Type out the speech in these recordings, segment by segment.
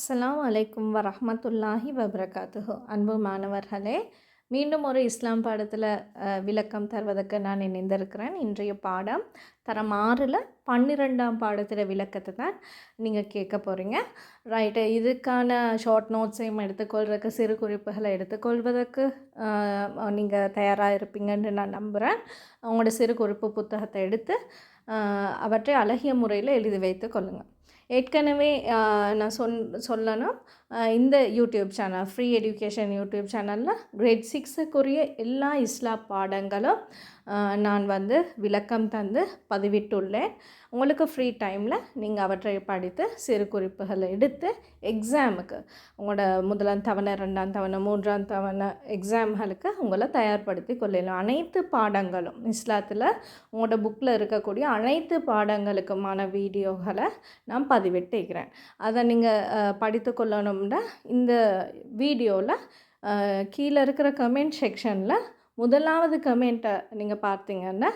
அஸ்லாம் அலைக்கும் வரமத்துல்லாஹி வபரகாத்துஹு. அன்பு மாணவர்களே மீண்டும் ஒரு இஸ்லாம் பாடத்தில் விளக்கம் தருவதற்கு நான் இணைந்திருக்கிறேன். இன்றைய பாடம் தரம் ஆறில் பன்னிரெண்டாம் பாடத்தில் விளக்கத்தை தான் நீங்கள் கேட்க போகிறீங்க ரைட்டு இதுக்கான ஷார்ட் நோட்ஸையும் எடுத்துக்கொள்வதற்கு சிறு குறிப்புகளை எடுத்துக்கொள்வதற்கு நீங்கள் தயாராக இருப்பீங்கன்னு நான் நம்புகிறேன் உங்களோட சிறு குறிப்பு புத்தகத்தை எடுத்து அவற்றை அழகிய முறையில் எழுதி வைத்து கொள்ளுங்கள் ஏற்கனவே நான் சொன் சொல்லனா இந்த YouTube channel free education YouTube சேனலில் கிரேட் சிக்ஸுக்குரிய எல்லா இஸ்லா பாடங்களும் நான் வந்து விளக்கம் தந்து பதிவிட்டுள்ளேன். உங்களுக்கு ஃப்ரீ டைமில் நீங்கள் அவற்றை படித்து சிறு குறிப்புகளை எடுத்து எக்ஸாமுக்கு உங்களோட முதலாம் தவணை ரெண்டாம் தவணை மூன்றாம் தவணை எக்ஸாம்களுக்கு உங்களை தயார்படுத்தி கொள்ளலாம். அனைத்து பாடங்களும் இஸ்லாத்தில் உங்களோட புக்கில் இருக்கக்கூடிய அனைத்து பாடங்களுக்குமான வீடியோகளை நான் பதிவிட்டுக்கிறேன். அதை நீங்கள் படித்து கொள்ளணும்னா இந்த வீடியோவில் கீழே இருக்கிற கமெண்ட் செக்ஷனில் முதலாவது கமெண்ட்டை நீங்கள் பார்த்தீங்கன்னா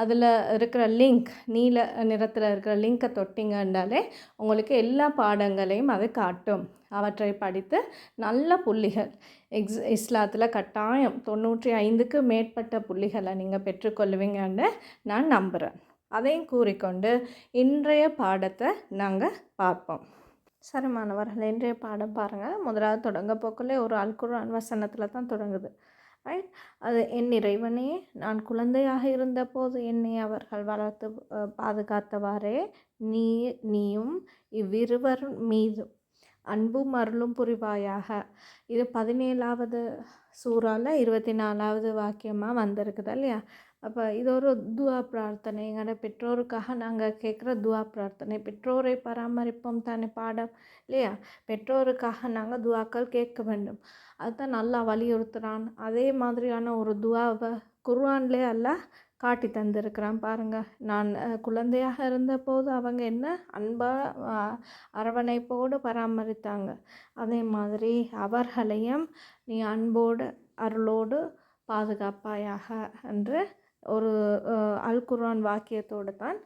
அதில் இருக்கிற லிங்க் நீல நிறத்தில் இருக்கிற லிங்க்கை தொட்டிங்கன்னாலே உங்களுக்கு எல்லா பாடங்களையும் அது காட்டும். அவற்றை படித்து நல்ல புள்ளிகள் எக்ஸ் இஸ்லாத்தில் கட்டாயம் தொண்ணூற்றி ஐந்துக்கு மேற்பட்ட புள்ளிகளை நீங்கள் பெற்றுக்கொள்வீங்கன்னு நான் நம்புகிறேன் அதையும் கூறிக்கொண்டு இன்றைய பாடத்தை நாங்கள் பார்ப்போம். சரி மாணவர்கள் இன்றைய பாடம் பாருங்கள் முதலாவது தொடங்க போக்குள்ளே ஒரு அல்குரான் வசனத்தில் தான் தொடங்குது. ரைட் அது என் இறைவனே நான் குழந்தையாக இருந்தபோது என்னை அவர்கள் வளர்த்து பாதுகாத்தவாறே. நீ நீயும் இவ்விருவர் மீதும் அன்பும் அருளும் புரிவாயாக. இது பதினேழாவது சூறால இருபத்தி நாலாவது வாக்கியமாக வந்திருக்குது இல்லையா? அப்போ இது ஒரு துவா பிரார்த்தனை. எங்களோட பெற்றோருக்காக நாங்கள் கேட்குற துவா பிரார்த்தனை. பெற்றோரை பராமரிப்போம் தானே பாடம் இல்லையா? பெற்றோருக்காக நாங்கள் துவாக்கள் கேட்க வேண்டும். அதுதான் நல்லா வலியுறுத்துகிறான் அதே மாதிரியான ஒரு துவாவை குர்வான்லே அல்லாஹ் காட்டி தந்திருக்கிறான். பாருங்கள் நான் குழந்தையாக இருந்தபோது அவங்க என்ன அன்பாக அரவணைப்போடு பராமரித்தாங்க. அதே மாதிரி அவர்களையும் நீ அன்போடு அருளோடு பாதுகாப்பாயாக என்று ஒரு அல் குர்ஆன் வாக்கியத்தோடு தான்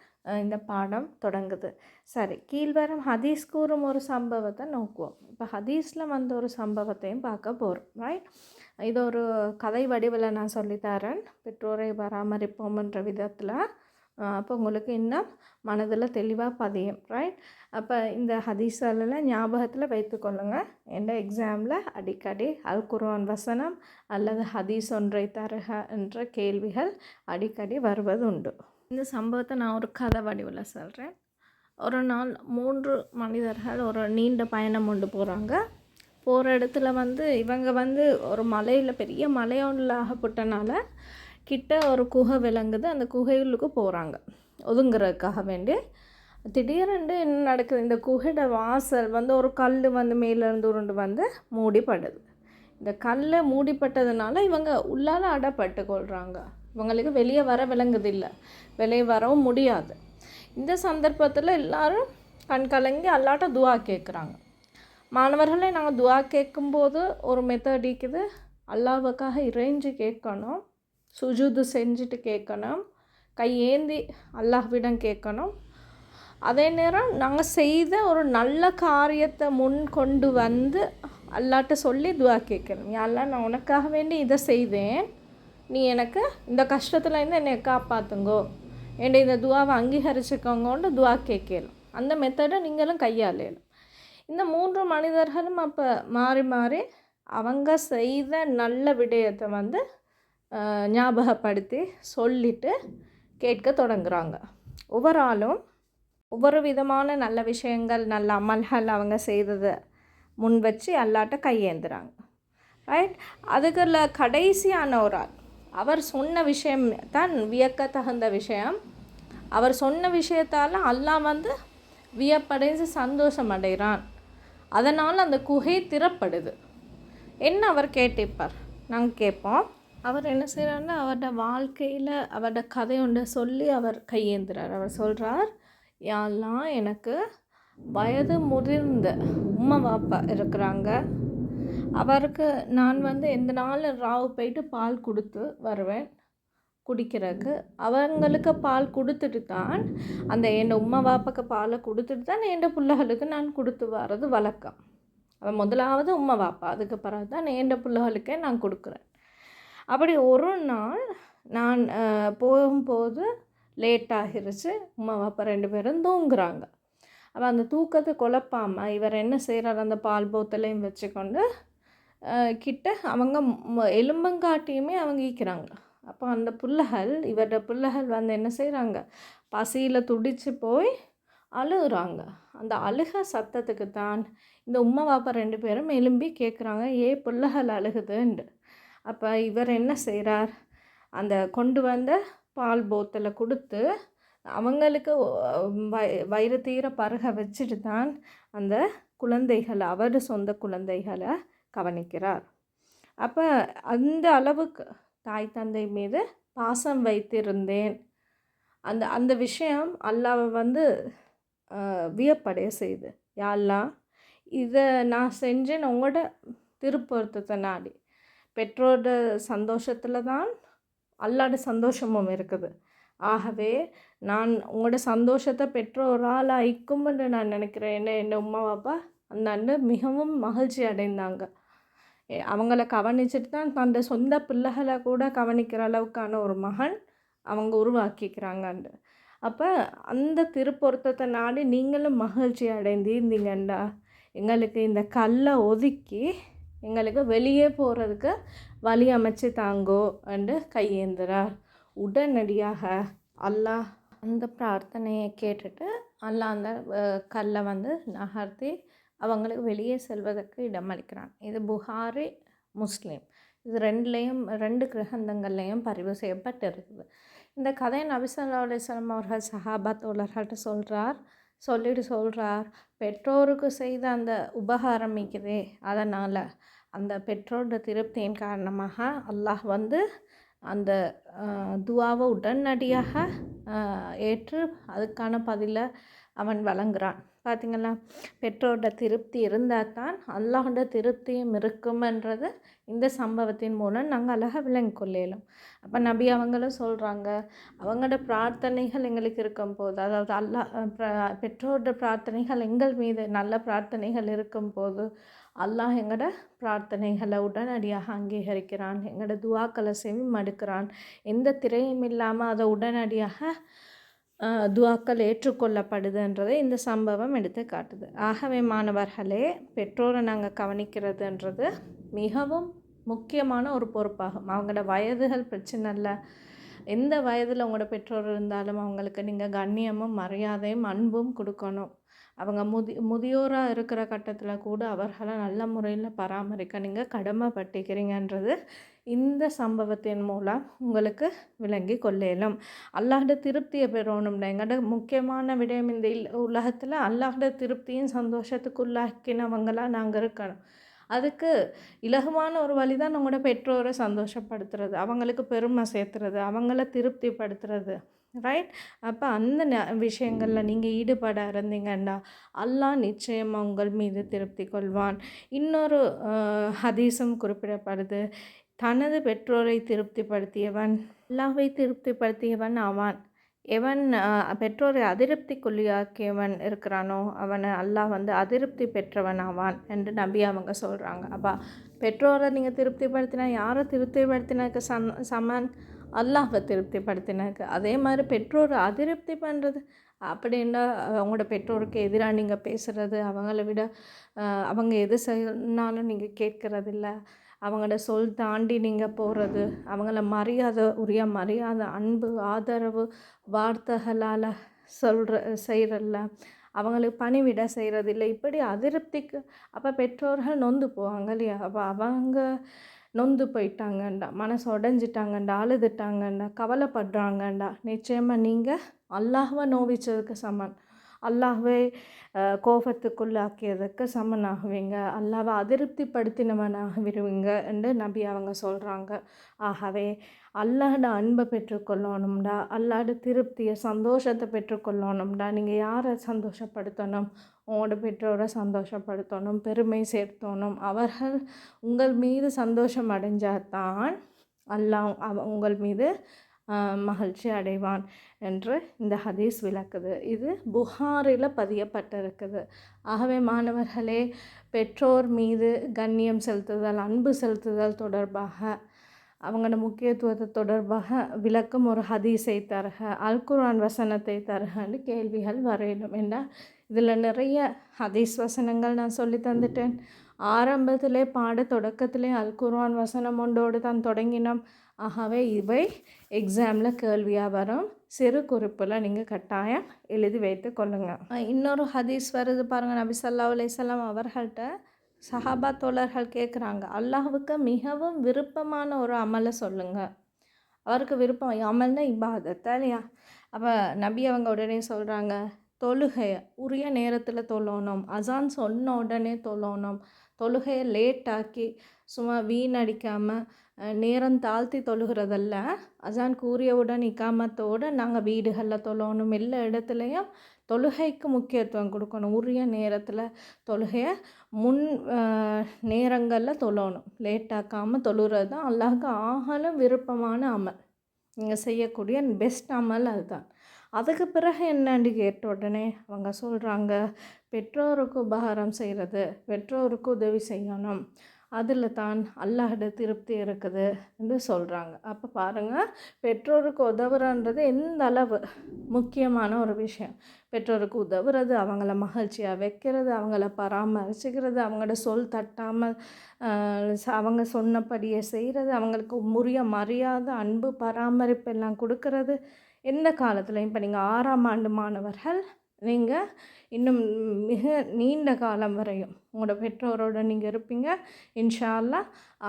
இந்த பாடம் தொடங்குது. சரி கீழ்வரும் ஹதீஸ் கூறும் ஒரு சம்பவத்தை நோக்குவோம். இப்போ ஹதீஸில் வந்த ஒரு சம்பவத்தையும் பார்க்க போகிறோம் ரைட் இது ஒரு கதை வடிவில் நான் சொல்லித்தரேன். பெற்றோரை பராமரிப்போம்ன்ற விதத்தில் அப்போ உங்களுக்கு இன்னும் மனதில் தெளிவாக பதியும் ரைட் அப்போ இந்த ஹதீஸெல்லாம் ஞாபகத்தில் வைத்துக்கொள்ளுங்க. எந்த எக்ஸாமில் அடிக்கடி அல் குர்வான் வசனம் அல்லது ஹதீஸ் ஒன்றை தருக என்ற கேள்விகள் அடிக்கடி வருவது உண்டு இந்த சம்பவத்தை நான் ஒரு கதை வடிவில் சொல்கிறேன் ஒரு நாள் மூன்று மனிதர்கள் ஒரு நீண்ட பயணம் கொண்டு போகிறாங்க போகிற இடத்துல வந்து இவங்க வந்து ஒரு மலையில் பெரிய மலை ஆகப்பட்டனால கிட்ட ஒரு குகை விளங்குது அந்த குகைகளுக்கு போகிறாங்க ஒதுங்குறதுக்காக வேண்டி. திடீரென்று என்ன நடக்குது? இந்த குகையோட வாசல் வந்து ஒரு கல் வந்து மேலேருந்து உருண்டு வந்து மூடிப்படுது. இந்த கல் மூடிப்பட்டதுனால இவங்க உள்ளால அடப்பட்டு கொள்கிறாங்க இவங்களுக்கு வெளியே வர விளங்குதில்லை வெளியே வரவும் முடியாது. இந்த சந்தர்ப்பத்தில் எல்லாரும் கண் கலங்கி அல்லாட்ட துவா கேட்குறாங்க மாணவர்களே நாங்கள் துவா கேட்கும்போது ஒரு மெத்தட் இருக்குது. அல்லாவுக்காக இறைஞ்சு கேட்கணும். சுஜூது செஞ்சுட்டு கேட்கணும். கையேந்தி அல்லாஹ்விடம் கேட்கணும். அதே நேரம் நாங்கள் செய்த ஒரு நல்ல காரியத்தை முன் கொண்டு வந்து அல்லாட்ட சொல்லி துவா கேட்கணும். யாரெல்லாம் நான் உனக்காக வேண்டி இதை செய்தேன். நீ எனக்கு இந்த கஷ்டத்துலேருந்து என்னை காப்பாற்றுங்கோ என்ட இந்த துவாவை அங்கீகரிச்சுக்கோங்கன்னு துவா கேட்கலாம் அந்த மெத்தடை நீங்களும் கையாளலாம் இந்த மூன்று மனிதர்களும் அப்போ மாறி மாறி அவங்க செய்த நல்ல விடயத்தை வந்து ஞாபகப்படுத்தி சொல்லிட்டு கேட்க தொடங்குறாங்க. ஒவ்வொரு ஆளும் ஒவ்வொரு விதமான நல்ல விஷயங்கள் நல்ல அமல்கள் அவங்க செய்ததை முன் வச்சு எல்லாட்ட கையேந்துறாங்க. ரைட் அதுக்குள்ள கடைசியான ஒரு ஆள் அவர் சொன்ன விஷயம் தான் வியக்க தகுந்த விஷயம். அவர் சொன்ன விஷயத்தால் அல்லா வந்து வியப்படைஞ்சு சந்தோஷம் அடைகிறான். அதனால் அந்த குகை திறப்படுது. என்ன அவர் கேட்டிருப்பார்? நாங்கள் கேட்போம். அவர் என்ன செய்கிறாருன்னா அவரோட வாழ்க்கையில் அவரோட கதை ஒன்று சொல்லி அவர் கையேந்துறார். அவர் சொல்கிறார் யாரெல்லாம் எனக்கு வயது முதிர்ந்த உம்மா வாப்பா இருக்கிறாங்க. அவருக்கு நான் வந்து எந்த நாள் ராவு போயிட்டு பால் கொடுத்து வருவேன் குடிக்கிறதுக்கு. அவங்களுக்கு பால் கொடுத்துட்டு தான் அந்த என் உம்மா பாப்பாக்கு பாலை கொடுத்துட்டு தான் என் பிள்ளைகளுக்கு நான் கொடுத்து வர்றது வழக்கம். அவன் முதலாவது உம்மை வாப்பா. அதுக்கு பிறகு தான் என் பிள்ளைகளுக்கே நான் கொடுக்குறேன். அப்படி ஒரு நாள் நான் போகும்போது லேட் ஆகிருச்சு உம்மா அப்பா ரெண்டு பேரும் தூங்குறாங்க. அப்போ அந்த தூக்கத்தை குழப்பாமல் இவர் என்ன செய்கிறார் அந்த பால் போத்தலையும் வச்சுக்கொண்டு கிட்ட அவங்க எலும்பங்காட்டியுமே அவங்க ஈக்கிறாங்க. அப்போ அந்த பிள்ளைகள் இவரோட பிள்ளைகள் வந்து என்ன செய்கிறாங்க பசியில் துடித்து போய் அழுகுறாங்க. அந்த அழுக சத்தத்துக்கு தான் இந்த உம்மா பாப்பா ரெண்டு பேரும் எலும்பி கேட்குறாங்க ஏ பிள்ளைகள் அழுகுதுன்ட்டு. அப்போ இவர் என்ன செய்கிறார் அந்த கொண்டு வந்த பால் போத்தலை கொடுத்து அவங்களுக்கு வய வயிறு தீர பருக வச்சுட்டு தான் அந்த குழந்தைகளை அவர் சொந்த குழந்தைகளை கவனிக்கிறார். அப்போ அந்த அளவுக்கு தாய் தந்தை மீது பாசம் வைத்திருந்தேன். அந்த அந்த விஷயம் அல்லாவை வந்து வியப்படைய செய்து யாரெல்லாம் இதை நான் செஞ்சேன் உங்களோட திருப்பொருத்தத்தை நாடி பெற்றோரோட சந்தோஷத்தில் தான் அல்லாட சந்தோஷமும் இருக்குது. ஆகவே நான் உங்களோட சந்தோஷத்தை பெற்றோரால் ஐக்கும்னு நான் நினைக்கிறேன். என்ன என் உமா பாப்பா? அந்த அண்ணன் மிகவும் மகிழ்ச்சி அடைந்தாங்க. அவங்கள கவனிச்சுட்டு தான் தந்த சொந்த பிள்ளைகளை கூட கவனிக்கிற அளவுக்கான ஒரு மகன் அவங்க உருவாக்கிக்கிறாங்கண்டு அப்போ அந்த திருப்பொருத்தத்தை நாடி நீங்களும் மகிழ்ச்சி அடைந்திருந்தீங்கண்டா எங்களுக்கு இந்த கல்லை ஒதுக்கி எங்களுக்கு வெளியே போகிறதுக்கு வழி அமைச்சு தாங்கோ என்று கையேந்துறார் உடனடியாக அல்லாஹ் அந்த பிரார்த்தனையை கேட்டுட்டு அல்லாஹ் அந்த கல்லை வந்து நகர்த்தி அவங்களுக்கு வெளியே செல்வதற்கு இடமளிக்கிறான் இது புகாரி முஸ்லீம். இது ரெண்டுலேயும் ரெண்டு கிரகந்தங்கள்லேயும் பதிவு செய்யப்பட்டு இருக்குது இந்த கதையை நபிசல்லா அலிஸ்லாம் அவர்கள் சஹாபா தோழர்கள்ட்ட சொல்கிறார் சொல்லிட்டு சொல்கிறார் பெற்றோருக்கு செய்த அந்த உபகாரம் மிக்குதே அதனால் அந்த பெற்றோரோட திருப்தியின் காரணமாக அல்லாஹ் வந்து அந்த துவாவை உடனடியாக ஏற்று அதுக்கான பதிலை அவன் வழங்குறான். பார்த்திங்களா பெற்றோரோட திருப்தி இருந்தால் தான் அல்லாஹோட திருப்தியும் இருக்கும்ன்றது இந்த சம்பவத்தின் மூலம் நாங்கள் அழகாக விளங்கி கொள்ளலாம். அப்போ நபி அவங்களும் சொல்கிறாங்க அவங்களோட பிரார்த்தனைகள் எங்களுக்கு இருக்கும் போது அதாவது அல்லாஹ் பெற்றோரோட பிரார்த்தனைகள் எங்கள் மீது நல்ல பிரார்த்தனைகள் இருக்கும் போது அல்லாஹ் எங்களோட பிரார்த்தனைகளை உடனடியாக அங்கீகரிக்கிறான் எங்களோட துவாக்களை செவி மடுக்கிறான் எந்த திரையும் இல்லாமல் அதை உடனடியாக துவாக்கள் ஏற்றுக்கொள்ளப்படுதுன்றதை இந்த சம்பவம் எடுத்து காட்டுது. ஆகவே மாணவர்களே பெற்றோரை நாங்கள் கவனிக்கிறதுன்றது மிகவும் முக்கியமான ஒரு பொறுப்பாகும். அவங்களோட வயதுகள் பிரச்சனை இல்லை. எந்த வயதில் உங்களோட பெற்றோர் இருந்தாலும் அவங்களுக்கு நீங்கள் கண்ணியமும் மரியாதையும் அன்பும் கொடுக்கணும். அவங்க முதி முதியோராக இருக்கிற கட்டத்தில் கூட அவர்களை நல்ல முறையில் பராமரிக்க நீங்கள் கடமைப்பட்டிக்கிறீங்கன்றது இந்த சம்பவத்தின் மூலம் உங்களுக்கு விளங்கி கொள்ளலும். அல்லாஹ்ட திருப்தியை பெறணும்னா எங்கள்ட முக்கியமான விடயம் இந்த உலகத்தில் அல்லாஹ்ட திருப்தியும் சந்தோஷத்துக்குள்ளாக்கினவங்களாக நாங்கள் இருக்கணும். அதுக்கு இலகுவான ஒரு வழி தான் உங்களோட பெற்றோரை சந்தோஷப்படுத்துறது அவங்களுக்கு பெருமை சேர்த்துறது அவங்கள திருப்திப்படுத்துறது. ரைட் அப்போ அந்த ந விஷயங்களில் நீங்கள் ஈடுபட இருந்தீங்கன்னா அல்லாஹ் நிச்சயமாக உங்கள் மீது திருப்தி கொள்வான். இன்னொரு ஹதீஸும் குறிப்பிடப்படுது. தனது பெற்றோரை திருப்திப்படுத்தியவன் அல்லாவை திருப்திப்படுத்தியவன் ஆவான் எவன் பெற்றோரை அதிருப்திக்குள்ளியாக்கியவன் இருக்கிறானோ அவனை அல்லாஹ் வந்து அதிருப்தி பெற்றவன் ஆவான் என்று நம்பி அவங்க சொல்கிறாங்க அப்பா பெற்றோரை நீங்கள் திருப்திப்படுத்தினா யாரை திருப்திப்படுத்தினதுக்கு சம் சமன்? அல்லாஹை திருப்திப்படுத்தினதுக்கு. அதே மாதிரி பெற்றோர் அதிருப்தி பண்ணுறது அப்படின்னா அவங்களோட பெற்றோருக்கு எதிராக நீங்கள் பேசுகிறது அவங்கள விட அவங்க எது சொன்னாலும் நீங்கள் கேட்குறதில்ல. அவங்களோட சொல் தாண்டி நீங்கள் போகிறது அவங்கள மரியாதை உரிய மரியாதை அன்பு ஆதரவு வார்த்தைகளால் சொல்கிற செய்கிறல்ல அவங்களுக்கு பணிவிட செய்கிறதில்ல இப்படி அதிருப்திக்கு அப்போ பெற்றோர்கள் நொந்து போவாங்க இல்லையா? அப்போ அவங்க நொந்து போயிட்டாங்கண்டா மனசு உடஞ்சிட்டாங்கண்டா அழுதுட்டாங்கண்டா கவலைப்படுறாங்கண்டா. நிச்சயமாக நீங்கள் அல்லாஹ்வை நோவிச்சதுக்கு சமன். அல்லாஹ்வே கோபத்துக்குள்ளாக்கியதுக்கு சமனாகுவீங்க. அல்லாவை அதிருப்திப்படுத்தினவனாகுவீங்க என்று நபி அவங்க சொல்கிறாங்க ஆகவே அல்லாட அன்பை பெற்றுக்கொள்ளணும்டா. அல்லாட திருப்தியை சந்தோஷத்தை பெற்றுக்கொள்ளணும்டா. நீங்கள் யாரை சந்தோஷப்படுத்தணும்? உங்களோட பெற்றோரை சந்தோஷப்படுத்தணும் பெருமை சேர்த்தணும். அவர்கள் உங்கள் மீது சந்தோஷம் அடைஞ்சால் தான் அல்லாஹ் அவ உங்கள் மீது மகிழ்ச்சி அடைவான் என்று இந்த ஹதீஸ் விளக்குது. இது புகாரில் பதியப்பட்டிருக்குது. ஆகவே மாணவர்களே பெற்றோர் மீது கண்ணியம் செலுத்துதல் அன்பு செலுத்துதல் தொடர்பாக அவங்களோட முக்கியத்துவத்தை தொடர்பாக விளக்கம் ஒரு ஹதீஸை தருக அல்குரான் வசனத்தை தருகன்னு கேள்விகள் வரையணும். என்ன இதில் நிறைய ஹதீஸ் வசனங்கள் நான் சொல்லி தந்துட்டேன். ஆரம்பத்திலே பாட தொடக்கத்திலே அல்குர்வான் வசனம் ஒன்றோடு தான் தொடங்கினோம். ஆகவே இவை எக்ஸாமில் கேள்வியாக வரும். சிறு குறிப்பில் நீங்கள் கட்டாயம் எழுதி வைத்து கொள்ளுங்கள் இன்னொரு ஹதீஸ் வருது பாருங்கள் நபி சல்லா அலையம் அவர்கள்ட்ட. சஹாபா தோழர்கள் கேட்குறாங்க அல்லாஹுக்கு மிகவும் விருப்பமான ஒரு அமலை சொல்லுங்கள் அவருக்கு விருப்பம் அமல்னா இபாதத்தா இல்லையா? அப்போ நபி அவங்க உடனே சொல்கிறாங்க தொழுகையை உரிய நேரத்தில் தொழணும். அசான் சொன்ன உடனே தொழணும். தொழுகையை லேட்டாக்கி சும்மா வீணடிக்காமல் நேரம் தாழ்த்தி தொழுகிறதல்ல. அசான் கூறியவுடன் இக்காமத்தோடு நாங்கள் வீடுகளில் தொழணும். எல்லா இடத்துலையும் தொழுகைக்கு முக்கியத்துவம் கொடுக்கணும். உரிய நேரத்தில் தொழுகையை முன் நேரங்களில் தொழணும். லேட்டாக்காமல் தொழுகிறது தான் அல்லாஹுக்கு ஆகலும் விருப்பமான அமல். நீங்கள் செய்யக்கூடிய பெஸ்ட் அமல் அதுதான். அதுக்கு பிறகு என்னன்னு கேட்ட உடனே அவங்க சொல்கிறாங்க பெற்றோருக்கு உபகாரம் செய்கிறது பெற்றோருக்கு உதவி செய்யணும். அதில் தான் அல்லாஹிட திருப்தி இருக்குது என்று சொல்கிறாங்க அப்போ பாருங்கள் பெற்றோருக்கு உதவுறன்றது எந்த அளவு முக்கியமான ஒரு விஷயம். பெற்றோருக்கு உதவுறது அவங்கள மகிழ்ச்சியாக வைக்கிறது அவங்கள பராமரிச்சுக்கிறது அவங்களோட சொல் தட்டாமல் அவங்க சொன்னபடியே செய்கிறது அவங்களுக்கு உரிய மரியாதை அன்பு பராமரிப்பு எல்லாம் கொடுக்கறது. எந்த காலத்துலையும் இப்போ நீங்கள் ஆறாம் ஆண்டு மாணவர்கள் நீங்கள் இன்னும் மிக நீண்ட காலம் வரையும். உங்களோட பெற்றோரோடு நீங்கள் இருப்பீங்க. இன்ஷால்லா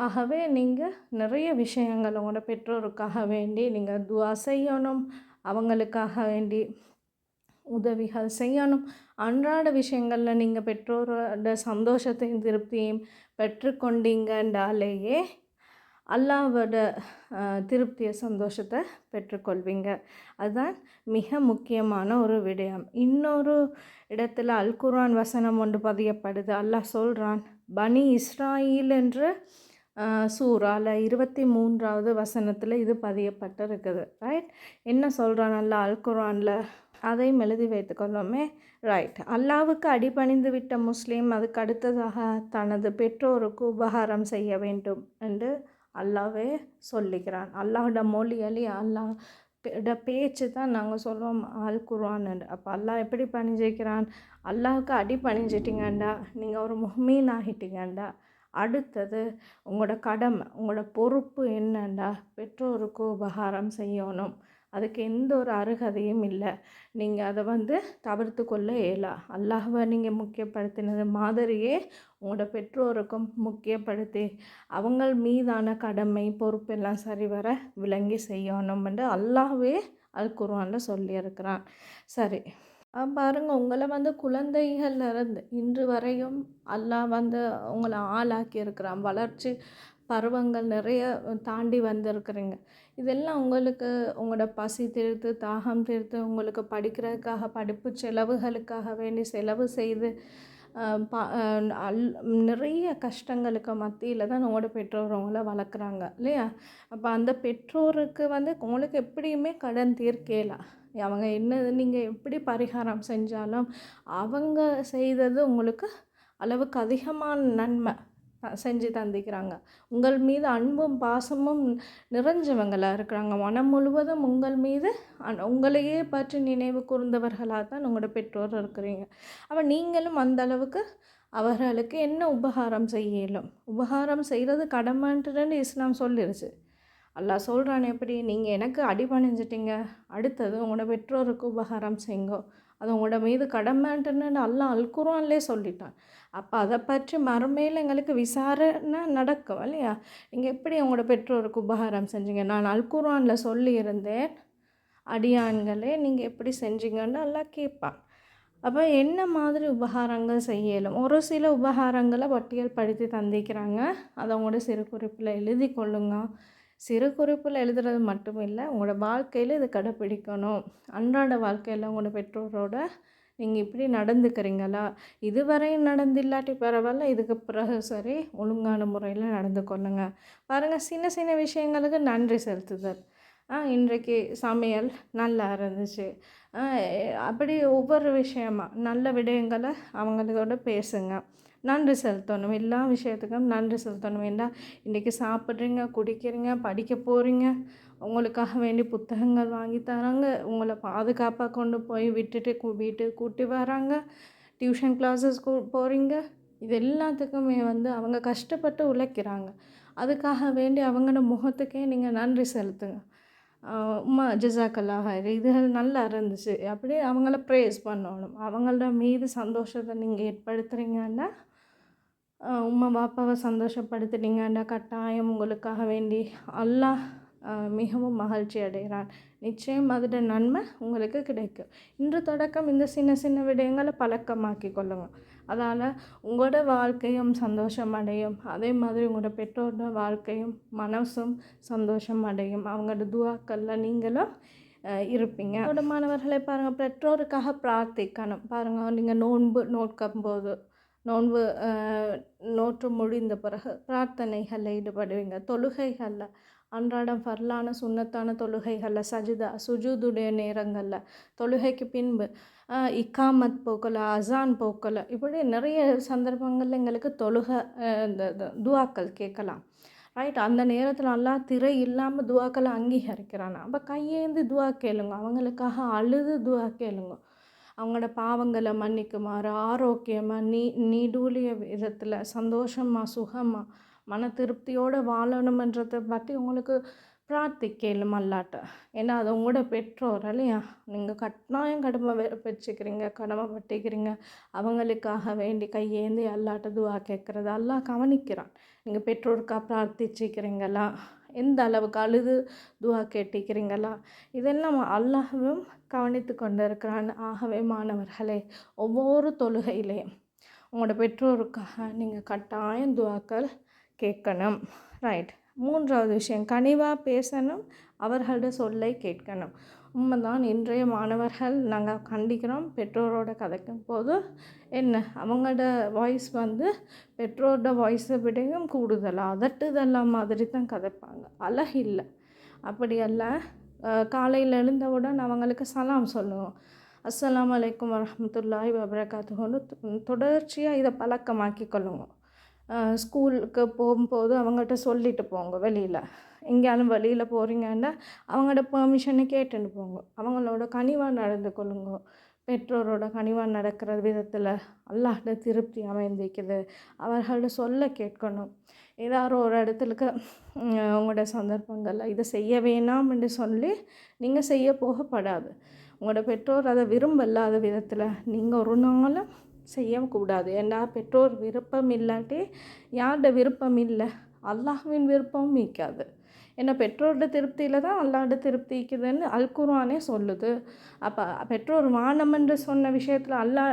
ஆகவே நீங்கள் நிறைய விஷயங்கள் உங்களோட பெற்றோருக்காக வேண்டி நீங்கள் துவா செய்யணும். அவங்களுக்காக வேண்டி உதவிகள் செய்யணும். அன்றாட விஷயங்களில் நீங்கள் பெற்றோரோட சந்தோஷத்தையும் திருப்தியும் பெற்றுக்கொண்டீங்கன்றாலேயே அல்லாவோட திருப்தியை சந்தோஷத்தை பெற்றுக்கொள்வீங்க. அதுதான் மிக முக்கியமான ஒரு விடயம். இன்னொரு இடத்துல அல் குர்ஆன் வசனம் ஒன்று பதியப்படுது. அல்லாஹ் சொல்கிறான் பனி இஸ்ராயில் என்று சூறால இருபத்தி மூன்றாவது வசனத்தில் இது பதியப்பட்டிருக்குது. ரைட் என்ன சொல்கிறான் அல்லா அல்குரானில் அதையும் எழுதி வைத்துக்கொள்ளோமே ரைட் அல்லாவுக்கு அடிபணிந்து விட்ட முஸ்லீம் அதுக்கு அடுத்ததாக தனது பெற்றோருக்கு உபகாரம் செய்ய வேண்டும் என்று அல்லாவே சொல்லிக்கிறான். அல்லாஹோட மொழியலி அல்லாஹ் பேச்சு தான் நாங்கள் சொல்லுவோம் ஆல் குருவான் அப்போ அல்லாஹ் எப்படி பணிஞ்சிக்கிறான் அல்லாவுக்கு அடி பணிஞ்சிட்டிங்கண்டா நீங்கள் ஒரு முஹ்மீன் ஆகிட்டீங்கண்டா. அடுத்தது உங்களோட கடமை உங்களோட பொறுப்பு என்னண்டா? பெற்றோருக்கு உபகாரம் செய்யணும். அதுக்கு எந்த ஒரு அருகதையும் இல்லை. நீங்கள் அதை வந்து தவிர்த்து கொள்ள இயலா. அல்லாஹை நீங்கள் முக்கியப்படுத்தினது மாதிரியே உங்களோட பெற்றோருக்கும் முக்கியப்படுத்தி அவங்கள் மீதான கடமை பொறுப்பெல்லாம் சரிவர விளங்கி செய்யணும் என்று அல்லாஹ்வே அல் குர்ஆனில் சொல்லியிருக்கிறான். சரி. பாருங்கள் உங்களை வந்து குழந்தைகள் இருந்து இன்று வரையும் அல்லாஹ் வந்து உங்களை ஆளாக்கி இருக்கிறான் வளர்ச்சி பருவங்கள் நிறைய தாண்டி வந்திருக்கிறீங்க. இதெல்லாம் உங்களுக்கு உங்களோட பசி தீர்த்து தாகம் தீர்த்து உங்களுக்கு படிக்கிறதுக்காக படிப்பு செலவுகளுக்காக வேண்டி செலவு செய்து பா அல் நிறைய கஷ்டங்களுக்கு மத்தியில் தான் உங்களோட பெற்றோர் உங்களை வளர்க்குறாங்க இல்லையா? அப்போ அந்த பெற்றோருக்கு வந்து உங்களுக்கு எப்படியுமே கடன் தீர்க்கலாம் அவங்க என்ன நீங்கள் எப்படி பரிகாரம் செஞ்சாலும் அவங்க செய்தது உங்களுக்கு அளவுக்கு அதிகமான நன்மை. செஞ்சு தந்திக்கிறாங்க. உங்கள் மீது அன்பும் பாசமும் நிறைஞ்சவங்களாக இருக்கிறாங்க. மனம் முழுவதும் உங்கள் மீது உங்களையே பற்றி நினைவு கூர்ந்தவர்களாக தான் உங்களோட பெற்றோர் இருக்கிறீங்க. அப்போ நீங்களும் அந்த அளவுக்கு அவர்களுக்கு என்ன உபகாரம் செய்யலும்? உபகாரம் செய்கிறது கடமைன்ட்டுன்னு இஸ்லாம் சொல்லிருச்சு. அல்லாஹ் சொல்கிறான் எப்படி? நீங்கள் எனக்கு அடிபணிஞ்சிட்டீங்க. அடுத்தது உங்களோட பெற்றோருக்கு உபகாரம் செய்யுங்கோ. அது உங்களோட மீது கடமைன்ட்டுன்னு அல்லா அல்குரான்லே சொல்லிட்டான். அப்போ அதை பற்றி மறுமையில் எங்களுக்கு விசாரணை நடக்கும் இல்லையா? நீங்கள் எப்படி உங்களோட பெற்றோருக்கு உபகாரம் செஞ்சீங்க? நான் அல்குரானில் சொல்லியிருந்தேன். அடியான்களே நீங்கள் எப்படி செஞ்சீங்கன்னு நல்லா கேட்பான். அப்போ என்ன மாதிரி உபகாரங்கள் செய்யலும்? ஒரு சில உபகாரங்களை பட்டியல் படுத்தி தந்திக்கிறாங்க அதை உங்களோட சிறு குறிப்பில் எழுதி கொள்ளுங்க. சிறு குறிப்பில் எழுதுறது மட்டும் இல்லை உங்களோட வாழ்க்கையில் இது கடைப்பிடிக்கணும். அன்றாட வாழ்க்கையில் உங்களோட பெற்றோரோட நீங்கள் இப்படி நடந்துக்கிறீங்களா? இதுவரையும் நடந்தில்லாட்டி பரவாயில்ல இதுக்கு பிறகு சரி ஒழுங்கான முறையில் நடந்து கொள்ளுங்க. பாருங்கள் சின்ன சின்ன விஷயங்களுக்கு நன்றி செலுத்துதல். இன்றைக்கு சமையல் நல்லா இருந்துச்சு. அப்படி ஒவ்வொரு விஷயமா நல்ல விடயங்களை அவங்களோட பேசுங்க. நன்றி செலுத்தணும். எல்லா விஷயத்துக்கும் நன்றி செலுத்தணும். ஏன்னா இன்றைக்கி சாப்பிட்றீங்க குடிக்கிறீங்க படிக்க போகிறீங்க உங்களுக்காக வேண்டி புத்தகங்கள் வாங்கி தராங்க. உங்களை பாதுகாப்பாக கொண்டு போய் விட்டுட்டு கு வீட்டுக்கு கூட்டி வராங்க. டியூஷன் கிளாஸஸ் போகிறீங்க இது எல்லாத்துக்குமே வந்து அவங்க கஷ்டப்பட்டு உழைக்கிறாங்க. அதுக்காக வேண்டி அவங்களோட முகத்துக்கே நீங்கள் நன்றி செலுத்துங்க. உமா ஜிசாக்கல்லா ஹைர் இது நல்லா இருந்துச்சு. அப்படியே அவங்கள ப்ரேஸ் பண்ணணும். அவங்களோட மீது சந்தோஷத்தை நீங்கள் ஏற்படுத்துகிறீங்கன்னா உம்மா பாப்பாவை சந்தோஷப்படுத்துனீங்கன்னா கட்டாயம் உங்களுக்காக வேண்டி எல்லாம் மிகவும் மகிழ்ச்சி அடைகிறான் நிச்சயம் அதோட நன்மை உங்களுக்கு கிடைக்கும். இன்று தொடக்கம் இந்த சின்ன சின்ன விடயங்களை பழக்கமாக்கி கொள்ளுங்கள் அதால் உங்களோட வாழ்க்கையும் சந்தோஷம் அடையும். அதே மாதிரி உங்களோட பெற்றோரோட வாழ்க்கையும் மனசும் சந்தோஷம் அடையும். அவங்களோட துவாக்களில் நீங்களும் இருப்பீங்க. அதோட மாணவர்களை பாருங்கள் பெற்றோருக்காக பிரார்த்திக்கணும். பாருங்கள் நீங்கள் நோன்பு நோட்கும் போது நோன்பு நோற்று முடிந்த பிறகு பிரார்த்தனைகளில் ஈடுபடுவீங்க. தொழுகைகளில் அன்றாடம் ஃபர்லான சுண்ணத்தான தொழுகைகளில் சஜிதா சுஜூதுடைய நேரங்களில் தொழுகைக்கு பின்பு இக்காமத் போக்கலை அசான் போக்கலை இப்படி நிறைய சந்தர்ப்பங்களில் எங்களுக்கு தொழுகை இந்த துவாக்கள் கேட்கலாம். ரைட் அந்த நேரத்தில் நல்லா திரை இல்லாமல் துவாக்களை அங்கீகரிக்கிறானா? அப்போ கையேந்து துவா கேளுங்க. அவங்களுக்காக அழுது துவா கேளுங்க. அவங்களோட பாவங்களை மன்னிக்குமாறு ஆரோக்கியமாக நீ நீடூழிய விதத்தில் சந்தோஷமாக சுகமாக மன திருப்தியோடு வாழணுமன்றதை பற்றி உங்களுக்கு பிரார்த்திக்கலும் அல்லாட்ட ஏன்னா அது உங்களோட பெற்றோர் இல்லையா? நீங்கள் கட்டாயம் கடமை வச்சுக்கிறீங்க கடமைப்பட்டுக்கிறீங்க அவங்களுக்காக வேண்டி கையேந்தி அல்லாட்ட துவா கேட்குறது எல்லாம் கவனிக்கிறான். நீங்கள் பெற்றோருக்காக பிரார்த்திச்சிக்கிறீங்களா? எந்த அளவுக்கு அழுது துவா கேட்டிக்கிறீங்களா? இதெல்லாம் அல்லாஹும் கவனித்து கொண்டு இருக்கிறான் ஆகவே மாணவர்களே ஒவ்வொரு தொழுகையிலையும் உங்களோட பெற்றோருக்காக நீங்கள் கட்டாயம் துவாக்கள் கேட்கணும். ரைட் மூன்றாவது விஷயம் கனிவாக பேசணும் அவர்களோட சொல்லை கேட்கணும். உண்மைதான் இன்றைய மாணவர்கள் நாங்கள் கண்டிக்கிறோம் பெற்றோரோட கதைக்கும் போது என்ன அவங்களோட வாய்ஸ் வந்து பெற்றோரோட வாய்ஸை விடையும் கூடுதலாக அதட்டுதெல்லாம் மாதிரி தான் கதைப்பாங்க. அழகில்லை இல்லை. அப்படியல்ல காலையில் எழுந்தவுடன் அவங்களுக்கு சலாம் சொல்லுவோம். அஸ்லாம் வலைக்கம் வரமத்துல்லாய் வபரகாத்துன்னு தொடர்ச்சியாக இதை பழக்கமாக்கி கொள்ளுவோம். ஸ்கூலுக்கு போகும்போது அவங்கள்ட்ட சொல்லிட்டு போங்க வெளியில். எங்கேயாலும் வெளியில் போகிறீங்கன்னா அவங்களோட பெர்மிஷனை கேட்டுன்னு போங்க. அவங்களோட கனிவாக நடந்து கொள்ளுங்க. பெற்றோரோட கனிவாக நடக்கிற விதத்தில் அல்லாஹ்ட திருப்தி அமைந்திக்குது அவர்களோட சொல்ல கேட்கணும். ஏதாவது ஒரு இடத்துலக்கு உங்களோட சந்தர்ப்பங்களில் இதை செய்ய வேணாம் என்று சொல்லி நீங்கள் செய்ய போகப்படாது. உங்களோட பெற்றோர் அதை விரும்பல்லாத விதத்தில் நீங்கள் ஒரு நாளும் செய்யக்கூடாது. ஏன்னா பெற்றோர் விருப்பம் இல்லாட்டி யாரோட விருப்பம் இல்லை? அல்லாஹ்வின் விருப்பமும் மீக்காது. ஏன்னா பெற்றோரோட திருப்தியில் தான் அல்லாட திருப்திக்குதுன்னு அல்குர்வானே சொல்லுது. அப்போ பெற்றோர் வானம் என்று சொன்ன விஷயத்தில் அல்லா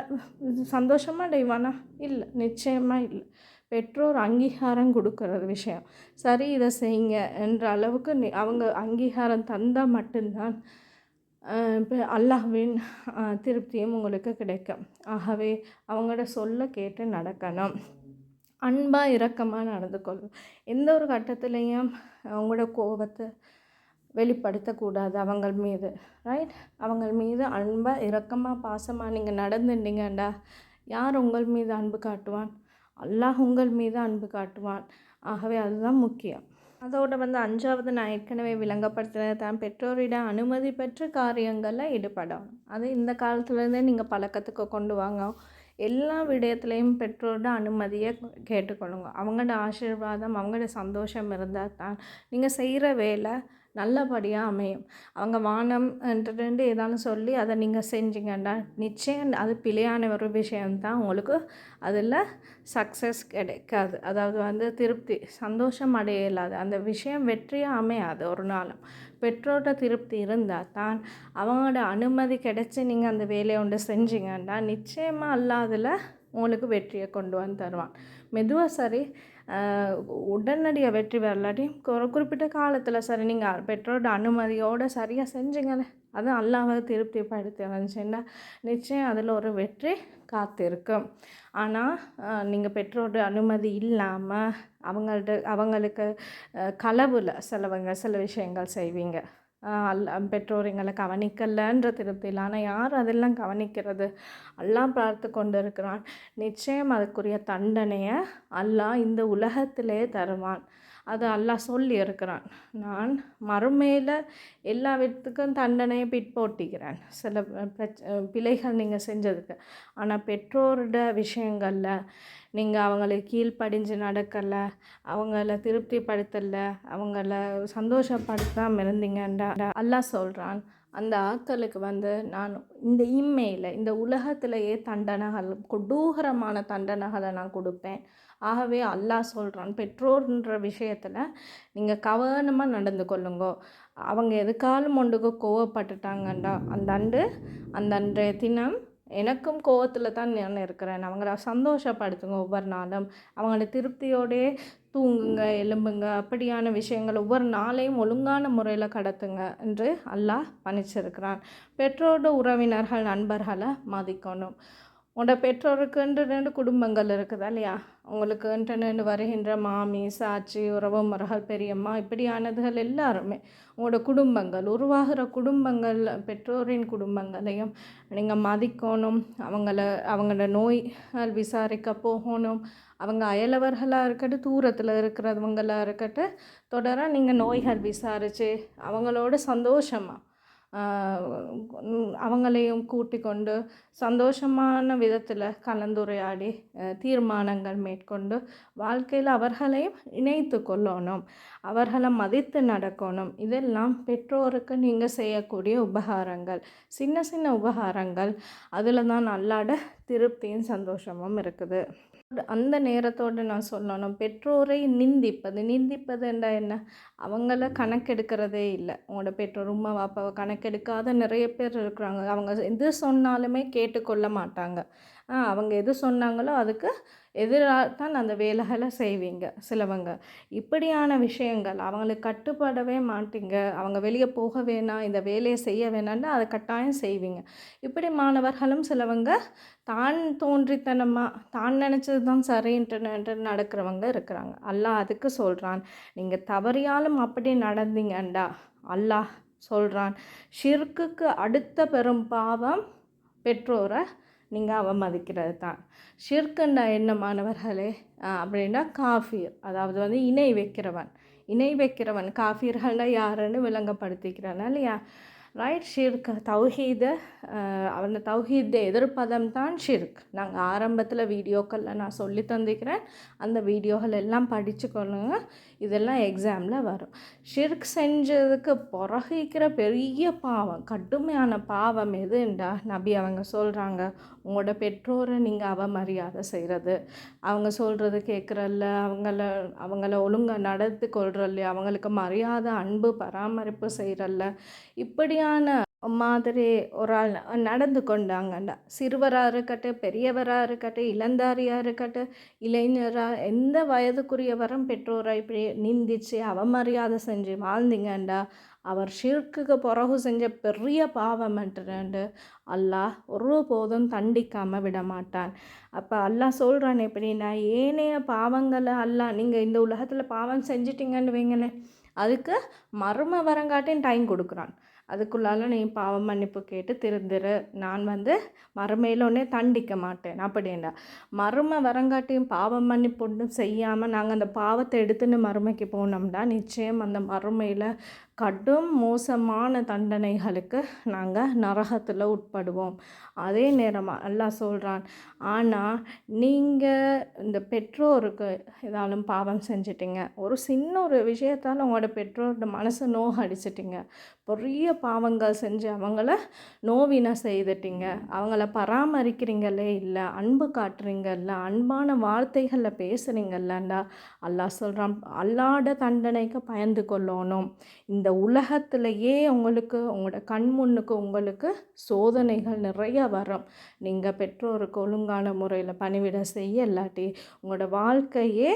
சந்தோஷமாக அடைவானா? இல்லை நிச்சயமாக இல்லை. பெற்றோர் அங்கீகாரம் கொடுக்கறது விஷயம். சரி இதை செய்யுங்க என்ற அளவுக்கு அவங்க அங்கீகாரம் தந்தால் மட்டும்தான் அல்லாஹ்வின் திருப்தியும் உங்களுக்கு கிடைக்கும். ஆகவே அவங்களோட சொல்ல கேட்டு நடக்கணும். அன்பாக இரக்கமாக நடந்து கொள்ளும். எந்த ஒரு கட்டத்துலேயும் அவங்களோட கோபத்தை வெளிப்படுத்தக்கூடாது அவங்கள் மீது. ரைட் அவங்கள் மீது அன்பாக இரக்கமாக பாசமாக நீங்கள் நடந்துட்டீங்கண்டா யார் உங்கள் மீது அன்பு காட்டுவான்? அல்லாஹ் உங்கள் மீது அன்பு காட்டுவான். ஆகவே அதுதான் முக்கியம். அதோடு வந்து அஞ்சாவது நான் ஏற்கனவே விளங்கப்படுத்தினது தான். பெற்றோரிடம் அனுமதி பெற்று காரியங்களில் ஈடுபடணும். அது இந்த காலத்துலேருந்தே நீங்கள் பழக்கத்துக்கு கொண்டு வாங்க. எல்லா விடயத்துலேயும் பெற்றோரோட அனுமதியை கேட்டுக்கொள்ளுங்க. அவங்களோட ஆசீர்வாதம் அவங்களோட சந்தோஷம் இருந்தால் தான் நீங்கள் செய்கிற வேலை நல்லபடியாக அமையும். அவங்க வானம் ரெண்டு ஏதாலும் சொல்லி அதை நீங்கள் செஞ்சீங்கன்னா நிச்சயம் அது பிழையான ஒரு விஷயம்தான். உங்களுக்கு அதில் சக்ஸஸ் கிடைக்காது. அதாவது வந்து திருப்தி சந்தோஷம் அடைய இல்லாது அந்த விஷயம் வெற்றியாக அமையாது ஒரு நாளும். பெற்றோர்கிட்ட திருப்தி இருந்தால் தான் அவங்களோட அனுமதி கிடைச்சி நீங்கள் அந்த வேலையை ஒன்று செஞ்சீங்கன்னா நிச்சயமாக அல்லாதில் உங்களுக்கு வெற்றியை கொண்டு வந்து தருவான். மெதுவாக சரி உடனடியாக வெற்றி வரலாட்டியும் ஒரு குறிப்பிட்ட காலத்தில் சரி நீங்கள் பெற்றோரோட அனுமதியோடு சரியாக செஞ்சீங்கன்னு அது அல்லாவை திருப்தி படுத்தி வந்துச்சுன்னா நிச்சயம் அதில் ஒரு வெற்றி காத்திருக்கும் ஆனால் நீங்கள் பெற்றோரோட அனுமதி இல்லாமல் அவங்கள்ட்ட அவங்களுக்கு களவில் சிலவங்க சில விஷயங்கள் செய்வீங்க. பெற்றோர் எங்களை கவனிக்கலைன்ற திருப்தியில் ஆனால் யார் அதெல்லாம் கவனிக்கிறது? அல்லாஹ் பார்த்து கொண்டு இருக்கிறான் நிச்சயம் அதுக்குரிய தண்டனையை அல்லாஹ் இந்த உலகத்திலே தருவான். அது அல்லாஹ் சொல்லி இருக்கிறான். நான் மறுமையில் எல்லா விதத்துக்கும் தண்டனையை பிற்போட்டிக்கிறேன். சில பிரச் பிழைகள் நீங்கள் செஞ்சதுக்கு. ஆனால் பெற்றோரோட விஷயங்களில் நீங்கள் அவங்களை கீழ்ப்படிஞ்சு நடக்கலை அவங்கள திருப்திப்படுத்தலை அவங்கள சந்தோஷப்படுத்தாமல் இருந்தீங்கன்ற அல்லாஹ் சொல்கிறான் அந்த ஆக்களுக்கு வந்து நான் இந்த இம்மையில் இந்த உலகத்திலேயே தண்டனைகள் கொடூகரமான தண்டனைகளை நான் கொடுப்பேன். ஆகவே அல்லாஹ் சொல்கிறான் பெற்றோர்ன்ற விஷயத்தில் நீங்கள் கவனமாக நடந்து கொள்ளுங்கோ. அவங்க எதுக்காலும் ஒன்றுக்கு கோவப்பட்டுட்டாங்கண்டா. அந்த அண்டு அந்த அன்றைய தினம் எனக்கும் கோவத்தில் தான் நான் இருக்கிறேன். அவங்கள சந்தோஷப்படுத்துங்க ஒவ்வொரு நாளும். அவங்கள திருப்தியோடே தூங்குங்க எலும்புங்க அப்படியான விஷயங்கள் ஒவ்வொரு நாளையும் ஒழுங்கான முறையில் கடத்துங்க என்று அல்லாஹ் பணிச்சிருக்கிறான். பெற்றோரோட உறவினர்கள் நண்பர்களை மதிக்கணும். உங்களோட பெற்றோருக்குன்ற ரெண்டு குடும்பங்கள் இருக்குதா இல்லையா? உங்களுக்கு ரெண்டு வருகின்ற மாமி சாட்சி உறவு முறைகள் பெரியம்மா இப்படியானதுகள் எல்லாருமே உங்களோட குடும்பங்கள் உருவாகிற குடும்பங்கள் பெற்றோரின் குடும்பங்களையும் நீங்கள் மதிக்கணும். அவங்கள அவங்களோட நோய்கள் விசாரிக்க போகணும். அவங்க அயலவர்களாக இருக்கட்டும் தூரத்தில் இருக்கிறவங்களாக இருக்கட்டும் தொடர நீங்கள் நோய்கள் விசாரித்து அவங்களோட சந்தோஷமாக அவங்களையும் கூட்டி கொண்டு சந்தோஷமான விதத்தில் கலந்துரையாடி தீர்மானங்கள் மேற்கொண்டு வாழ்க்கையில் அவர்களையும் இணைத்து கொள்ளணும். அவர்களை மதித்து நடக்கணும். இதெல்லாம் பெற்றோருக்கு நீங்கள் செய்யக்கூடிய உபகாரங்கள். சின்ன சின்ன உபகாரங்கள். அதில் தான் நல்லாட திருப்தியும் சந்தோஷமும் இருக்குது. அந்த நேரத்தோடு நான் சொல்லணும். பெற்றோரை நிந்திப்பது நிந்திப்பது என்றால் என்ன? அவங்கள கணக்கெடுக்கிறதே இல்லை. உங்களோட பெற்றோர் உமா பாப்பாவை கணக்கெடுக்காத நிறைய பேர் இருக்கிறாங்க. அவங்க எது சொன்னாலுமே கேட்டுக்கொள்ள மாட்டாங்க. அவங்க எது சொன்னாங்களோ அதுக்கு எதிராக தான் அந்த வேலைகளை செய்வீங்க சிலவங்க. இப்படியான விஷயங்கள் அவங்களுக்கு கட்டுப்படவே மாட்டீங்க. அவங்க வெளியே போக வேணாம் இந்த வேலையை செய்ய வேணான்னு அதை கட்டாயம் செய்வீங்க. இப்படி மாணவர்களும் சிலவங்க தான் தோன்றித்தனமாக தான் நினச்சது தான் சரின்ட்டு நடக்கிறவங்க இருக்கிறாங்க. அல்லாஹ் அதுக்கு சொல்கிறான் நீங்கள் தவறியாலும் அப்படி நடந்தீங்கண்டா. அல்லாஹ் சொல்கிறான் ஷிர்க்குக்கு அடுத்த பெரும் பாவம் பெற்றோரை நீங்கள் அவமதிக்கிறது தான் ஷிர்குண்டா என்ன மாணவர்களே? அப்படின்னா காஃபீர். அதாவது வந்து இணை வைக்கிறவன். இணை வைக்கிறவன் காஃபீர்கள்னா யாருன்னு விளங்கப்படுத்திக்கிறான் இல்லையா? ரைட் ஷிர்க் தௌஹீத. அந்த தௌஹீத எதிர்ப்பதம் தான் ஷிர்க் நாங்கள் ஆரம்பத்தில் வீடியோக்களில் நான் சொல்லி தந்திக்கிறேன் அந்த வீடியோகள் எல்லாம் படிச்சுக்கொள்ளுங்க. இதெல்லாம் எக்ஸாமில் வரும். ஷிர்க் செஞ்சதுக்கு பிறகிக்கிற பெரிய பாவம் கடுமையான பாவம் எதுண்டா? நபி அவங்க சொல்கிறாங்க உங்களோட பெற்றோரை நீங்கள் அவமரியாதை செய்கிறது அவங்க சொல்கிறது கேட்குறல்ல அவங்கள அவங்கள ஒழுங்காக நடத்து கொள்கிறல்ல அவங்களுக்கு மரியாதை அன்பு பராமரிப்பு செய்கிறல்ல இப்படியான மாதிரி ஒரு ஆள் நடந்து கொண்டாங்கண்டா சிறுவராக இருக்கட்டும் பெரியவராக இருக்கட்டும் இளந்தாரியாக இருக்கட்டும் இளைஞராக எந்த வயதுக்குரியவரும் பெற்றோரை இப்படி நிந்திச்சு அவமரியாதை செஞ்சு வாழ்ந்தீங்கண்டா அவர் ஷிர்க்குக்கு பிறகு செஞ்ச பெரிய பாவம் என்று அல்லாஹ் ஒரு போதும் தண்டிக்காமல் விட மாட்டான் அப்போ அல்லாஹ் சொல்கிறான் எப்படின்னா ஏனைய பாவங்களை அல்லாஹ் நீங்கள் இந்த உலகத்தில் பாவம் செஞ்சிட்டிங்கன்னு வைங்களேன் அதுக்கு மர்ம வரங்காட்டின் டைம் கொடுக்குறான். அதுக்குள்ளால நீ பாவம் மன்னிப்பு கேட்டு திருந்துரு. நான் வந்து மறுமையிலொன்னே தண்டிக்க மாட்டேன். அப்படின்னா மறுமை வரங்காட்டியும் பாவம் மன்னிப்பு ஒன்றும் செய்யாமல் நாங்கள் அந்த பாவத்தை எடுத்துன்னு மறுமைக்கு போனோம்னா நிச்சயம் அந்த மறுமையில் கடும் மோசமான தண்டனைகளுக்கு நாங்கள் நரகத்தில் உட்படுவோம். அதே நேரமாக அல்லாஹ் சொல்கிறான் ஆனால் நீங்கள் இந்த பெற்றோருக்கு ஏதாலும் பாவம் செஞ்சிட்டிங்க. ஒரு சின்ன ஒரு விஷயத்தால் உங்களோட பெற்றோரோட மனசை நோக அடிச்சிட்டிங்க பெரிய பாவங்கள் செஞ்சு அவங்கள நோவினை செய்துட்டிங்க. அவங்கள பராமரிக்கிறீங்களே இல்லை அன்பு காட்டுறீங்கல்ல அன்பான வார்த்தைகளில் பேசுகிறீங்கல்லண்டா அல்லாஹ் சொல்கிறான் அல்லாட தண்டனைக்கு பயந்து கொள்ளணும். இந்த உலகத்திலையே உங்களுக்கு உங்களோட கண் முன்னுக்கு உங்களுக்கு சோதனைகள் நிறைய வரும். நீங்கள் பெற்றோருக்கு ஒழுங்கான முறையில் பணிவிட செய்ய இல்லாட்டி உங்களோட வாழ்க்கையே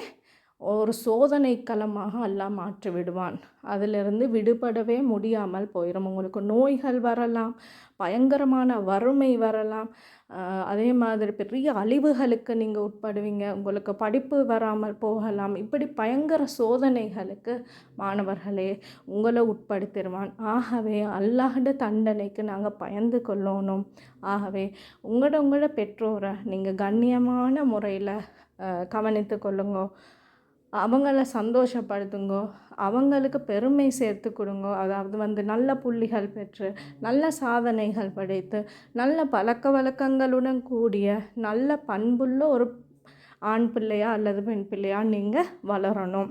ஒரு சோதனை களமாக அல்லாஹ் மாற்றி விடுவான். அதிலிருந்து விடுபடவே முடியாமல் போயிடும் உங்களுக்கு நோய்கள் வரலாம் பயங்கரமான வறுமை வரலாம். அதே மாதிரி பெரிய அழிவுகளுக்கு நீங்கள் உட்படுவீங்க. உங்களுக்கு படிப்பு வராமல் போகலாம். இப்படி பயங்கர சோதனைகளுக்கு மாணவர்களே உங்களை உட்படுத்திடுவான். ஆகவே அல்லாஹ்ட தண்டனைக்கு நாங்கள் பயந்து கொள்ளணும். ஆகவே உங்களோட உங்களோட பெற்றோரை நீங்கள் கண்ணியமான முறையில் கவனித்து கொள்ளுங்க. அவங்கள சந்தோஷப்படுத்துங்கோ அவங்களுக்கு பெருமை சேர்த்து கொடுங்கோ. அதாவது வந்து நல்ல புள்ளிகள் பெற்று நல்ல சாதனைகள் படைத்து நல்ல பழக்க வழக்கங்களுடன் கூடிய நல்ல பண்புள்ள ஒரு ஆண் பிள்ளையா அல்லது பெண் பிள்ளையா நீங்கள் வளரணும்.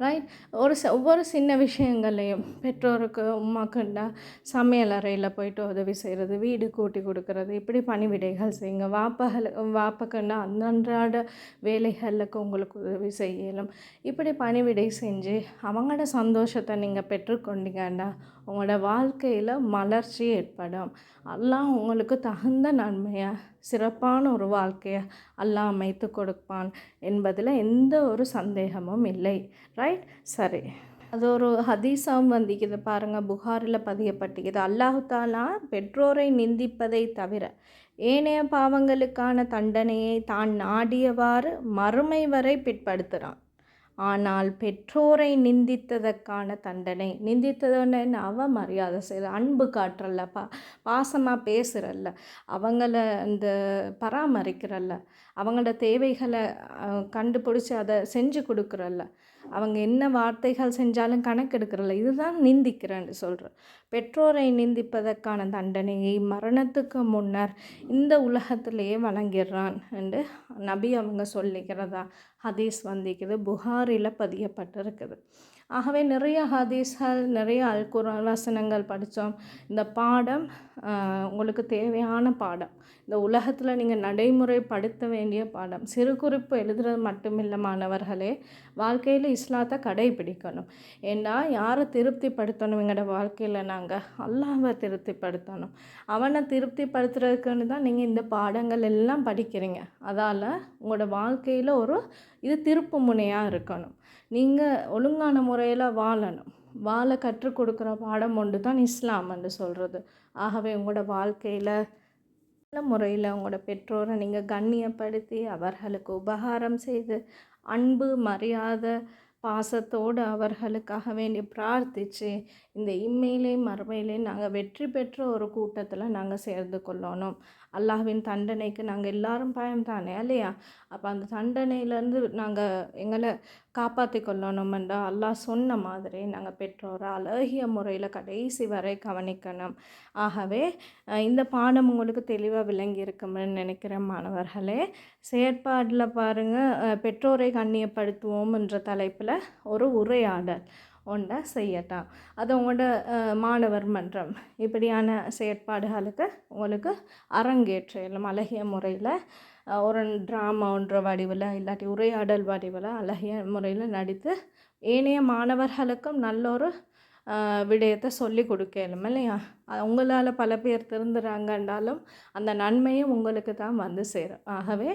ரைட் ஒரு ச ஒவ்வொரு சின்ன விஷயங்கள்லையும் பெற்றோருக்கு உமாக்குண்டா சமையல் அறையில் போயிட்டு உதவி செய்கிறது வீடு கூட்டி கொடுக்கறது இப்படி பணிவிடைகள் செய்யுங்க. வாப்பகல் வாப்பக்குண்டா அன்றாட வேலைகளுக்கு உங்களுக்கு உதவி செய்யலும். இப்படி பணிவிடை செஞ்சு அவங்களோட சந்தோஷத்தை நீங்கள் பெற்றுக்கொண்டீங்கண்டா உங்களோட வாழ்க்கையில் மலர்ச்சி ஏற்படும். எல்லாம் உங்களுக்கு தகுந்த நன்மையை சிறப்பான ஒரு வாழ்க்கையை அல்லாஹ் அமைத்து கொடுப்பான் என்பதில் எந்த ஒரு சந்தேகமும் இல்லை. ரைட் சரி. அது ஒரு ஹதீஸாவும் வந்திக்குது பாருங்கள் புகாரில் பதியப்பட்டிக்குது. அல்லாஹு தாலா பெற்றோரை நிந்திப்பதை தவிர ஏனைய பாவங்களுக்கான தண்டனையை தான் நாடியவாறு மறுமை வரை பிற்படுத்துகிறான் ஆனால் பெற்றோரை நிந்தித்ததற்கான தண்டனை. நிந்தித்ததுன்னு அவ மரியாதை செய்கிற அன்பு காட்டுறல்ல பா பாசமாக பேசுகிறல்ல அவங்கள அந்த பராமரிக்கிறல்ல அவங்களோட தேவைகளை கண்டுபிடிச்சி அதை செஞ்சு கொடுக்குறல்ல. அவங்க என்ன வார்த்தைகள் செஞ்சாலும் கணக்கெடுக்கிறல்ல இதுதான் நிந்திக்கிறேன்னு சொல்கிறேன் பெற்றோரை நிந்திப்பதற்கான தண்டனையை மரணத்துக்கு முன்னர் இந்த உலகத்திலேயே வழங்கிடுறான் என்று நபி அவங்க சொல்லிக்கிறதா ஹதீஸ் வந்திக்குது புகாரில் பதியப்பட்டிருக்குது. ஆகவே நிறைய ஹதீஸ்கள் நிறைய அல்குரான் வசனங்கள் படித்தோம். இந்த பாடம் உங்களுக்கு தேவையான பாடம். இந்த உலகத்தில் நீங்கள் நடைமுறைப்படுத்த வேண்டிய பாடம். சிறு குறிப்பு எழுதுறது மட்டுமில்லை மாணவர்களே. வாழ்க்கையில் இஸ்லாத்தை கடைபிடிக்கணும். ஏன்னா யாரை திருப்திப்படுத்தணும் எங்களோட வாழ்க்கையில் நாங்கள் அல்லாவை திருப்திப்படுத்தணும். அவனை திருப்திப்படுத்துறதுக்குன்னு தான் நீங்கள் இந்த பாடங்கள் எல்லாம் படிக்கிறீங்க. அதால் உங்களோட வாழ்க்கையில் ஒரு இது திருப்பு முனையாக இருக்கணும். நீங்கள் ஒழுங்கான முறையில் வாழணும். வாழ கற்றுக் கொடுக்குற பாடம் ஒன்று தான் இஸ்லாம் என்று சொல்கிறது ஆகவே உங்களோட வாழ்க்கையில் நல்ல முறையில் உங்களோட பெற்றோரை நீங்கள் கண்ணியப்படுத்தி அவர்களுக்கு உபகாரம் செய்து அன்பு மரியாதை பாசத்தோடு அவர்களுக்காக வேண்டி பிரார்த்தித்து இந்த இம்மையிலே மறுமையிலே நாங்கள் வெற்றி பெற்ற ஒரு கூட்டத்தில் நாங்கள் சேர்ந்து கொள்ளணும். அல்லாஹ்வின் தண்டனைக்கு நாங்கள் எல்லாரும் பயம் தானே இல்லையா? அப்போ அந்த தண்டனையிலேருந்து நாங்கள் எங்களை காப்பாற்றி கொள்ளணுமெண்டா அல்லாஹ் சொன்ன மாதிரி நாங்கள் பெற்றோரை அழகிய முறையில் கடைசி வரை கவனிக்கணும். ஆகவே இந்த பாடம் உங்களுக்கு தெளிவாக விளங்கி இருக்கும்னு நினைக்கிற மாணவர்களே. செயற்பாடில் பாருங்கள் பெற்றோரை கண்ணியப்படுத்துவோம் என்ற தலைப்பில் ஒரு உரையாடல். ஒன்றை செய்யட்டாம் அது உங்களோட மாணவர் மன்றம். இப்படியான செயற்பாடுகளுக்கு உங்களுக்கு அரங்கேற்றம் அழகிய முறையில் ஒரு ட்ராமா ஒன்ற வடிவில் இல்லாட்டி உரையாடல் வடிவில் அழகிய முறையில் நடித்து ஏனைய மாணவர்களுக்கும் நல்ல ஒரு விடயத்தை சொல்லி கொடுக்கலும் இல்லையா? உங்களால் பல பேர் திருந்துறாங்கன்றாலும் அந்த நன்மையும் உங்களுக்கு தான் வந்து சேரும். ஆகவே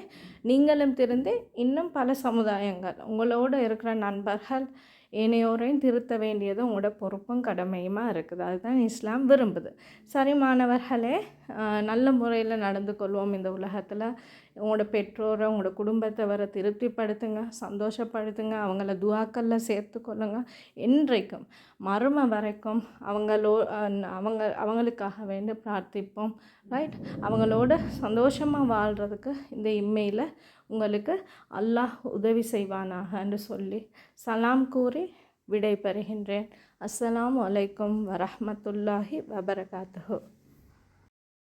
நீங்களும் திருந்து இன்னும் பல சமுதாயங்கள் உங்களோடு இருக்கிற நண்பர்கள் ஏனையோரையும் திருத்த வேண்டியது உங்களோட பொறுப்பும் கடமையுமா இருக்குது. அதுதான் இஸ்லாம் விரும்புது. சரி மாணவர்களே நல்ல முறையில் நடந்து கொள்வோம் இந்த உலகத்தில். உங்களோட பெற்றோரை உங்களோட குடும்பத்தை வர திருப்திப்படுத்துங்க சந்தோஷப்படுத்துங்க அவங்கள துவாக்கல்ல சேர்த்து கொள்ளுங்க என்றைக்கும் மரும வரைக்கும் அவங்களோ அவங்க அவங்களுக்காக வேண்டி பிரார்த்திப்போம். ரைட் அவங்களோட சந்தோஷமாக வாழ்கிறதுக்கு இந்த இம்மையில் உங்களுக்கு அல்லாஹ் உதவி செய்வானாக என்று சொல்லி சலாம் கூறி விடை பெறுகின்றேன் அஸ்ஸலாம் வலைக்கம் வரமத்துல்லாஹி வபரகாத்து